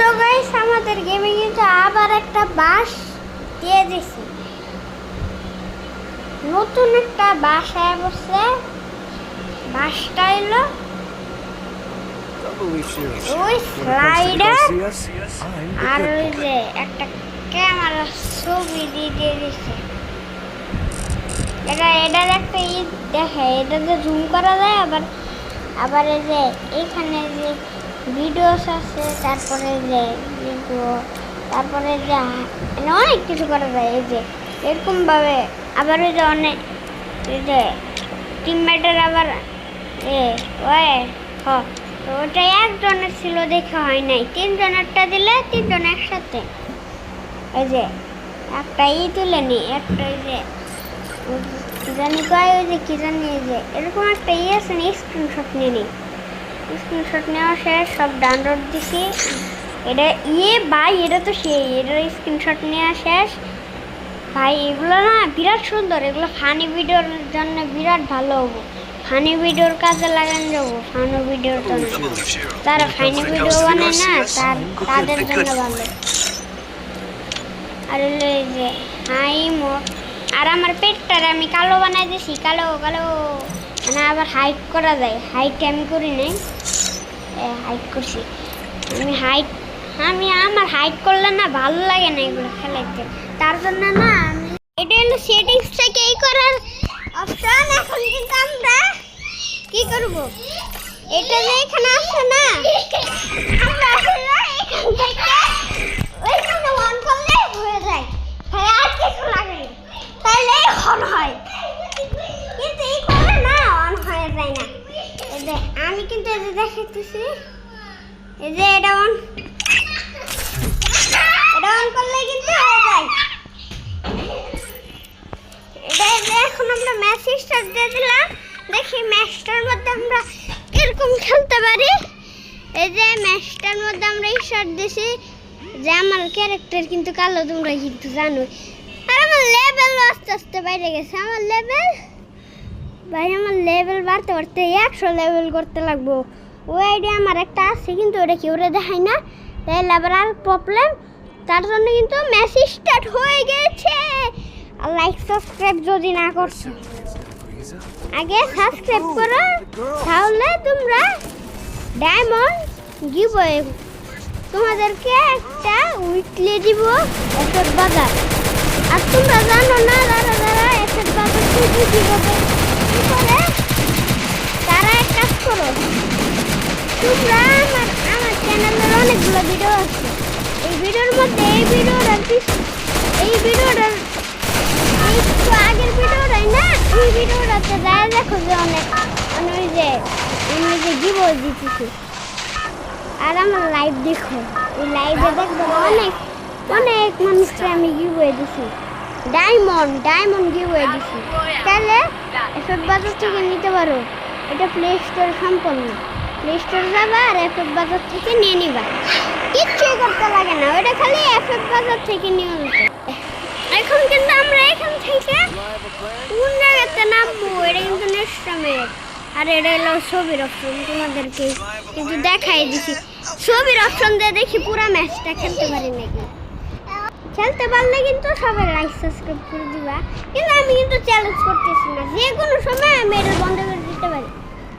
তো গাইস আমাদের গেমে কিন্তু আবার একটা বাস দিয়ে দিছে। নতুন একটা বাস আয়া বসছে বাসটা এলো ওই স্লাইডার আর ওই যে একটা ক্যামেরা ছবি দিয়ে দিছে। এটা এটার একটা ই দেখে এটা যে জুম করা যায় আবার আবার এই যে এইখানে যে ভিডিওস আছে, তারপরে যে তারপরে যে মানে অনেক কিছু করা যায়, এই যে, এরকমভাবে আবার ওই যে অনেক, এই যে টিমমেটের আবার, এ, ওয়ে, হ, তো ওটা একজনের ছিল, দেখে হয় নাই। তিনজনেরটা দিলে তিনজন একসাথে। এই যে একটা ই তুলে নি, একটা ওই যে জানি কয়, ওই যে, কি জানি যে, এরকম একটা ইয়ে আছে না স্ক্রিনশট নিয়ে নি। স্ক্রিনশট নেওয়া শেষ, সব ডাউনলোড দিছি। এটা ইয়ে ভাই, এটা তো সেই, এটার স্ক্রিনশট নেওয়া শেষ। ভাই, এগুলো না বিরাট সুন্দর, এগুলো ফানি ভিডিওর জন্য বিরাট ভালো হব। ফানি ভিডিওর কাজে লাগান যাব ফানি ভিডিওর জন্য তারা ফানি ভিডিও বানায় না, তার, তাদের জন্য ভালো আর এই যে, হাই মোট আর আমার পেটটার আমি কালো বানাই দিছি, কালো কালো। মানে আবার হাইট করা যায় হাইট আমি করি নাই। হাইট করছি। আমি হাইট আমি আমার হাইট করলে না ভালো লাগে না এগুলো খেলাইতে। তার জন্য না আমি এটা হলো সেটিংস থেকে এই করার অপশন এখন কিন্তু আমরা কি করব? এটা যে এখানে আসে না, আমরা আসলে এখান থেকে ওইখানে অন করলে হয়ে যায়। তাই আর কিছু লাগে না। তাহলে অন হয়। কিন্তু এই করলে না অন হয়ে যায় না। আমি কিন্তু যে দেখাইতেছি। এই যে এটা এখন আমরা ম্যাচ স্টার্ট দিয়ে দেখি ম্যাচটার মধ্যে আমরা কীরকম খেলতে পারি। এই যে ম্যাচটার মধ্যে আমরা স্টার্ট দিছি। যে আমার ক্যারেক্টার কিন্তু কালো তোমরা কিন্তু জানো আর আমার লেভেল আস্তে আস্তে বাইরে গেছে। আমার লেভেল ভাই, আমার লেভেল বাড়তে বাড়তে একশো লেভেল করতে লাগবো। ওই আইডিয়া আমার একটা আছে, কিন্তু ওটা কি ওরা দেখায় না? তাহলে আবার আর প্রবলেম তার জন্য কিন্তু ম্যাচ স্টার্ট হয়ে গেছে। আর লাইক সাবস্ক্রাইব যদি না করছ। আগে সাবস্ক্রাইব করো, তাহলে তোমরা ডায়মন্ড গিভওয়ে তোমাদেরকে একটা উইকলি দিব এসব বাজার। আর তোমরা জানো না, যারা যারা এসব বাজার কি করে তারা এক কাজ করো আমার আমার চ্যানেলের অনেকগুলো ভিডিও আছে। এই ভিডিওর মধ্যে, এই এই আগের না যে অনেক ওই যে, আমি যে দিতেছি। আর আমার লাইভ দেখো, এই লাইভে দেখব অনেক অনেক মানুষকে আমি গিভ দিছি। ডায়মন্ড ডায়মন্ড গিভ দিছি। তাহলে এফএফ বাজার থেকে নিতে পারো। এটা প্লে স্টোর সম্পন্ন স্টোর যাবা আর এফএফ বাজার থেকে নিয়ে নিবা। কিচ্ছুই করতে লাগে না ওটা খালি এফএফ বাজার থেকে নিয়ে নিতে। এখন কিন্তু আমরা এখান থেকে কোন জায়গাতে নামবো? এটা কিন্তু নেক্সটামের আর এটা হলো ছবির অপশন তোমাদেরকে কিন্তু দেখাই দিছি। ছবির অপশন দিয়ে দেখি পুরো ম্যাচটা খেলতে পারি নাকি? খেলতে পারলে কিন্তু সবাই লাইক সাবস্ক্রাইব করে দিবা। কিন্তু আমি কিন্তু চ্যালেঞ্জ করতেছি না। যে কোনো সময় আমি এটা বন্ধ করে দিতে পারি।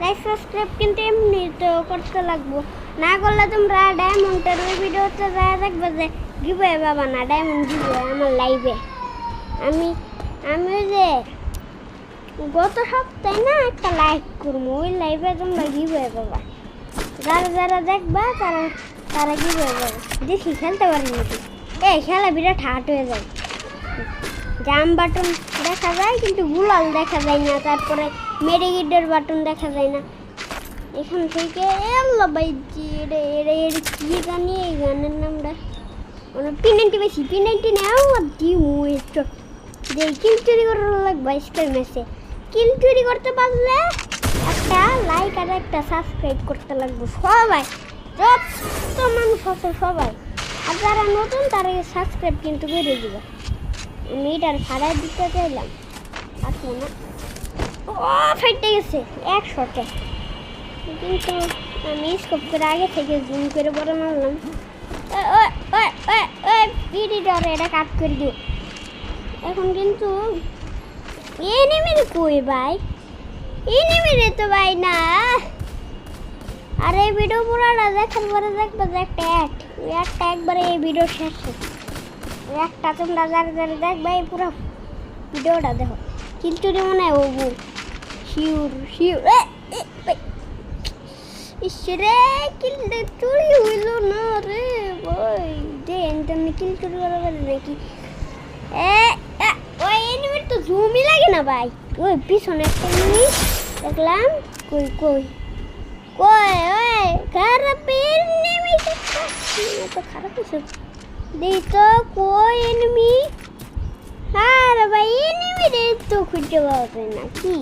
লাইক সাবস্ক্রাইব কিন্তু এমনি তো করতে লাগবো। না করলে তোমরা ডায়মন্ডের ওই ভিডিওতে যা দেখবে যে গিবে বাবা না ডায়মন্ড গিবে আমার লাইভে আমি আমি যে গত সপ্তাহে না একটা লাইভ করব, ওই লাইভে তোমরা গিবে বাবা যারা যারা দেখবা তারা তারা গিবে বাবা দেখি, খেলতে পারি নাকি? এই খেলা বিরাট হাট হয়ে যায়। জাম বাটন দেখা যায়, কিন্তু গুলাল দেখা যায় না, তারপরে মেডিকেটের বাটন দেখা যায় না। এখান থেকে আল্লাহ বাইজি এটা এটা এটা কি জানি এই গানের নামটা। মানে পি নাইনটি বেশি পি নাইনটি নেও দিমু একটু। যে কিল চুরি করার লাগবে স্কেল ম্যাচে কিল চুরি করতে পারলে একটা লাইক আর একটা সাবস্ক্রাইব করতে লাগবে সবাই। যত মানুষ আছে সবাই। আর যারা নতুন, তারা সাবস্ক্রাইব কিন্তু করে দিবে। আমি এটার ভাড়া দিতে চাইলাম। আসলে না ও, ফাইটে গেছে। এক শটে। কিন্তু আমি স্কোপ করে আগে থেকে জুম করে বড় মারলাম। এডিটর এটা কাট করে দিও। এখন কিন্তু এনিমির কই ভাই? এনিমিরে তো ভাই না। আর এই ভিডিও পুরোটা দেখার পরে দেখবে যে একটা অ্যাড ওই একটা একবারে এই ভিডিও শেষ। ওই একটা তোমরা যারা যারা দেখবে, এই পুরো ভিডিওটা দেখো। কিন্তু মনে হয় ও শিউর শিউর ইসরে কিলটা চুরি হইল না রে ভাই দে আমি কিল চুরি করা পারি নাকি ওই এনিমির তো জুমই লাগে না ভাই ওই পিছনে একটা এনিমি দেখলাম কই কই কই ওই খারাপ এনিমি তো খারাপ কিছু দেই তো কই এনিমি আরে ভাই এনিমি রে তো খুঁজে পাওয়া যায় না কি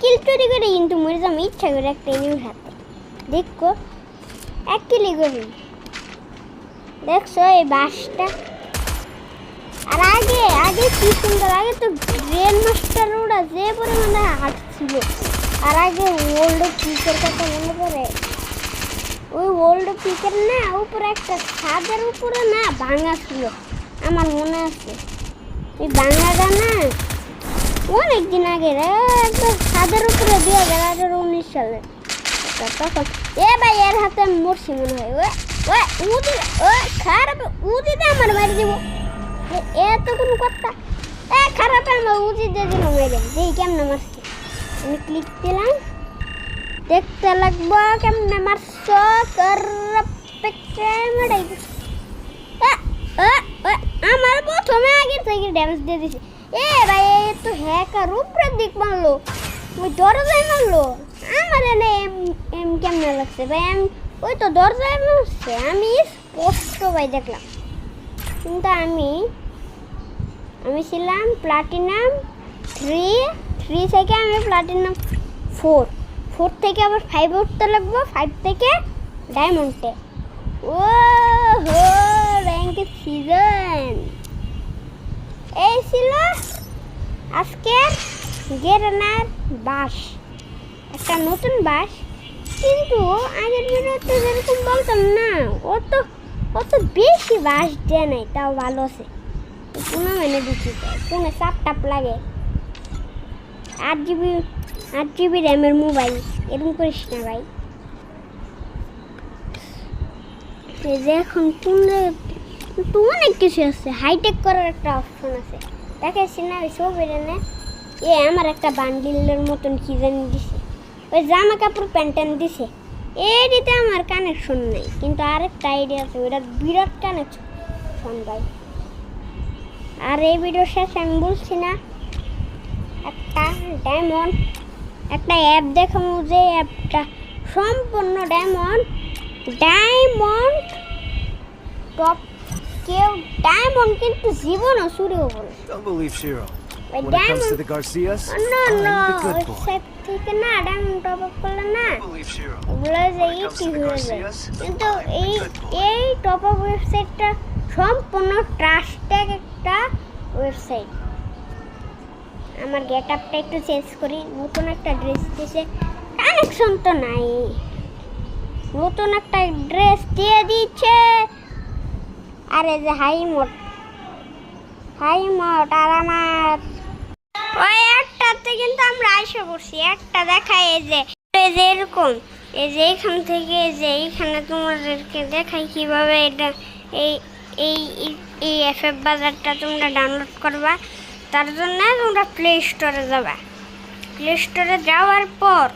কিল চুরি। করে যাওয়ার কিন্তু মরে যাব ইচ্ছা করে একটা হাতে। দেখো, এক কিলি করি। দেখছ এই বাসটা আর আগে আগে কি সুন্দর, আগে তো গ্রেন মাস্টার ওরা যে পরিমাণে হাঁটছিল। আর আগে ওল্ড পিকের কথা মনে পড়ে? ওই ওল্ড পিকের না, উপরে একটা ছাদের উপরে না ভাঙা ছিল। আমার মনে আছে। ওই ভাঙাটা না অনেক দিন আগে রে একবার ছাদের উপরে দুই হাজার আঠারো উনিশ সালে। তখন এ ভাই, এর হাতে মরছি মনে হয়। ওই ওই, উদি, ওই, খারাপ, উদিতে আমার মারি দিব এ- এত কোনো কথা। এ, খারাপ আমার উদি দিয়ে দিল মেরে দেখি কেমন মারছি আমি ক্লিক দিলাম। দেখতে লাগবো কেমনে ক্যামেরাই আমার প্রথমে আগে থেকে ড্যামেজ দিয়ে দিছে। এ ভাই তো হ্যাকার উপরে দিক মারলো। ওই দরজায় মারলো। আমার এনে এম এম কেমনে লাগছে ভাই? আমি, ওই তো দরজায় মারছে। আমি স্পষ্ট ভাই দেখলাম। কিন্তু আমি আমি ছিলাম প্লাটিনাম থ্রি থ্রি থেকে আমি প্লাটিনাম ফোর ফোর থেকে আবার ফাইভ উঠতে লাগবো ফাইভ থেকে ডায়মন্ডে ও হো র্যাঙ্কের সিজন এই ছিল আজকের গেরানার বাস একটা নতুন বাস কিন্তু আগের ভিডিওতে যেরকম বলতাম না, অত অত বেশি বাস দেয় নাই, তাও ভালো আছে। কোনো মেনে দিচ্ছি কোনো চাপ টাপ লাগে। আট জিবি আট জিবি র্যামের মোবাইল এরকম করিস না ভাই। যে এখন তোমরা তো অনেক কিছু আছে। হাইটেক করার একটা অপশন আছে। দেখাচ্ছি না ওই ছবি না এ আমার একটা বান্ডিলের মতন কি জানি দিছে। ওই জামা কাপড় প্যান্টেন দিছে। এটিতে আমার কানেকশন নেই। কিন্তু আরেকটা আইডিয়া আছে ওটা বিরাট কানেকশন ভাই। আর এই ভিডিও শেষে আমি বলছি না একটা ডায়মন্ড একটা অ্যাপ দেখাবো যে অ্যাপটা সম্পূর্ণ ডায়মন্ড ডায়মন্ড টপ কেউ ডায়মন্ড কিন্তু জীবনও শুরু হব না Don't believe Shiro. When it comes to the Garcias, না I'm the good boy. Website থেকে না ডায়মন্ড টপ আপ করলে না Don't believe Shiro. ওগুলো যে হয়ে যায় কিন্তু এই এই টপ আপ ওয়েবসাইটটা সম্পূর্ণ ট্রাস্টেড একটা ওয়েবসাইট আমার গেট আপটা একটু চেঞ্জ করি। নতুন একটা ড্রেস দিয়েছে কানেকশন তো নাই। নতুন একটা ড্রেস দিয়ে দিচ্ছে। আরে যে হাই মোট। হাই মোট আর আমার। ওই একটাতে কিন্তু আমরা আইসা করছি একটা দেখাই এই যে এই যে এরকম। এই যে এইখান থেকে যে এইখানে তোমাদেরকে দেখাই কীভাবে এটা এই এই, এই- এফ বাজারটা তোমরা ডাউনলোড করবা। তার জন্য তোমরা প্লে স্টোরে যাবা। প্লে স্টোরে যাওয়ার পর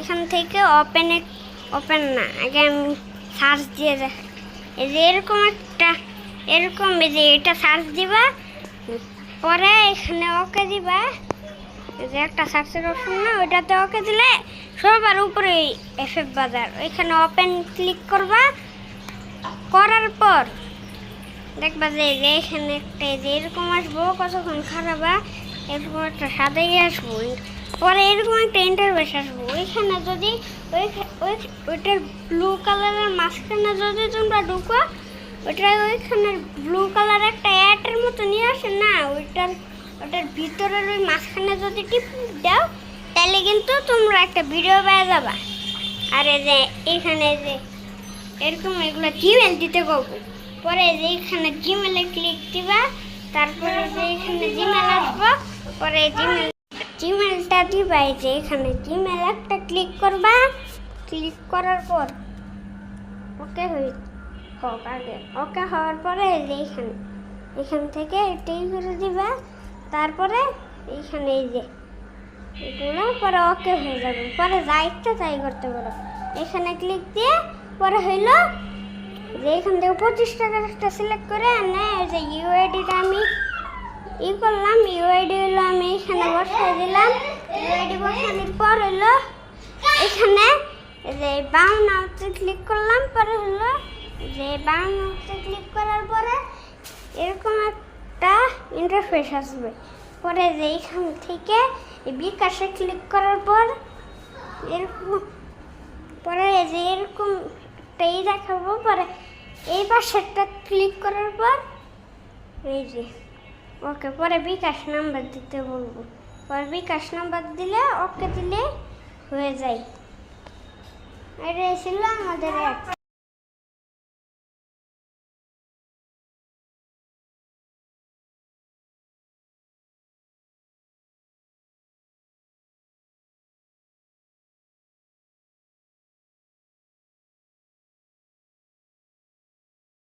এখান থেকে ওপেন ওপেন না, আগে আমি সার্চ দিয়ে দেখাই এই যে এরকম একটা, এরকম এই যে এটা সার্চ দিবা, পরে এখানে ওকে দিবা। এই যে একটা সার্চের অপশন না, ওইটাতে ওকে দিলে সবার উপরে এফ বাজার। ওইখানে ওপেন ক্লিক করবা, করার পর দেখবা যে এখানে একটা যে এরকম আসব, কতক্ষণ খারাপা? এরকম একটা সাদাই আসব। পরে এরকম একটা ইন্টারভেস আসব। ওইখানে যদি ওই ওই ওইটার ব্লু কালারের মাঝখানে যদি তোমরা ঢুকো ওটা ওইখানে ব্লু কালার একটা অ্যাটের মতো নিয়ে আসে না? ওইটার ওটার ভিতরের ওই মাঝখানে যদি টিপ দাও, তাহলে কিন্তু তোমরা একটা ভিডিও পেয়ে যাবা। আর এই যে এখানে যে এরকম এগুলো জিমেল দিতে পারব পরে যে এখানে জিমেলে ক্লিক দিবা, তারপরে যে এখানে জিমেল আসব পরে জিমেল জিমেলটা দিবা যে এখানে জিমেল একটা ক্লিক করবা ক্লিক করার পর ওকে হয়ে হোক আগে। ওকে হওয়ার পরে যে এইখানে এখান থেকে এটাই করে দিবা, তারপরে এইখানে এই যে এগুলো, পরে ওকে হয়ে যাবে। পরে যা ইচ্ছা তাই করতে পারো। এখানে ক্লিক দিয়ে, পরে হইল যে এখান থেকে পঁচিশ টাকার একটা সিলেক্ট করে এই যে ইউআইডিটা আমি ই করলাম। ইউআইডি হলো আমি এখানে বসাই দিলাম। ইউআইডি বসানোর পর হলো এখানে যে বাম নামতে ক্লিক করলাম। পরে হলো যে বাউন নামতে ক্লিক করার পরে এরকম একটা ইন্টারফেস আসবে। পরে যে এইখান থেকে বিকাশে ক্লিক করার পর এরকম পরে যে এরকম একটা ই দেখাবো, পরে এই পাশেরটা ক্লিক করার পর এই যে, ওকে পরে বিকাশ নাম্বার দিতে বলব। পরে বিকাশ নাম্বার দিলে ওকে দিলে হয়ে যায়। এটা ছিল আমাদের অ্যাড